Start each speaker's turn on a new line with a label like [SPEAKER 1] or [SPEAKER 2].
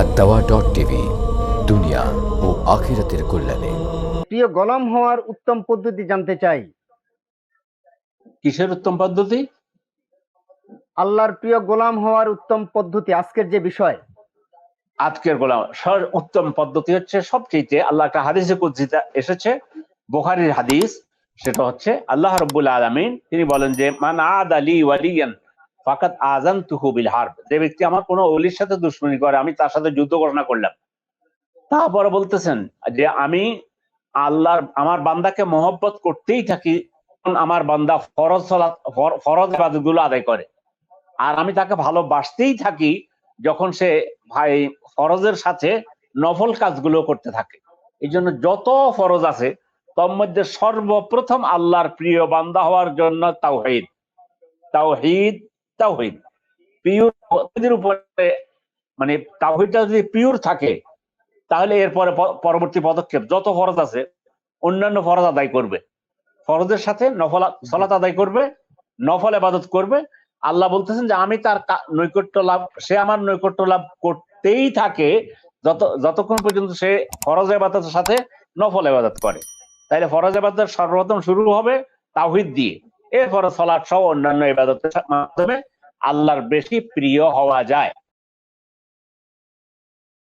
[SPEAKER 1] আদাওয়া dot TV দুনিয়া ও আখিরাতের কল্যাণে
[SPEAKER 2] প্রিয় গোলাম হওয়ার উত্তম পদ্ধতি জানতে চাই।
[SPEAKER 3] কিসের উত্তম পদ্ধতি?
[SPEAKER 2] আল্লাহর প্রিয় গোলাম হওয়ার উত্তম পদ্ধতি আজকের যে বিষয়।
[SPEAKER 3] আজকের গোলাম উত্তম পদ্ধতি হচ্ছে সবচেয়ে আল্লাহ একটা হাদিসে কুদ্সিতা এসেছে বুখারীর হাদিস সেটা হচ্ছে আল্লাহ রব্বুল আলামিন তিনি বলেন যে মান আদ আলী ওয়ালিয়ান ফাকাত আজান তুহু বিল হার্ব। যে ব্যক্তি আমার কোনো অলির সাথে দুশ্মনী করে, আমি তার সাথে যুদ্ধ ঘোষণা করলাম। তারপরে বলতেছেন যে আমি আল্লাহর, আমার বান্দাকে মহব্বত করতেই থাকি আমার বান্দা ফরজ ফর- ফরজ ইবাদতগুলো আদায় করে। আর আমি তাকে ভালোবাসতেই থাকি যখন সে ভাই ফরজের সাথে নফল কাজগুলো করতে থাকে। এই জন্য যত ফরজ আছে, তোর মধ্যে সর্বপ্রথম আল্লাহর প্রিয় বান্দা হওয়ার জন্য তাওহিদ। তাওহিদ তাওহিদ। পিওর উপরে মানে তাওহিদটা যদি পিওর থাকে, তাহলে এরপরে পরবর্তী পদক্ষেপ, যত ফরজ আছে, অন্যান্য ফরজ আদায় করবে। ফরজের সাথে নফল সলাত আদায় করবে, নফল আবাদত করবে। আল্লাহ বলতেছেন যে, আমি তার নৈকট্য লাভ, সে আমার নৈকট্য লাভ করতেই থাকে, যত, যতক্ষণ পর্যন্ত সে ফরজ আবাদতের সাথে নফল আবাদত করে। তাইলে ফরজ আবাদত সর্বপ্রথম শুরু হবে তাওহিদ দিয়ে। এরপরে সলাট সহ অন্যান্য ইবাদতের মাধ্যমে আল্লাহর বেশি প্রিয় হওয়া যায়।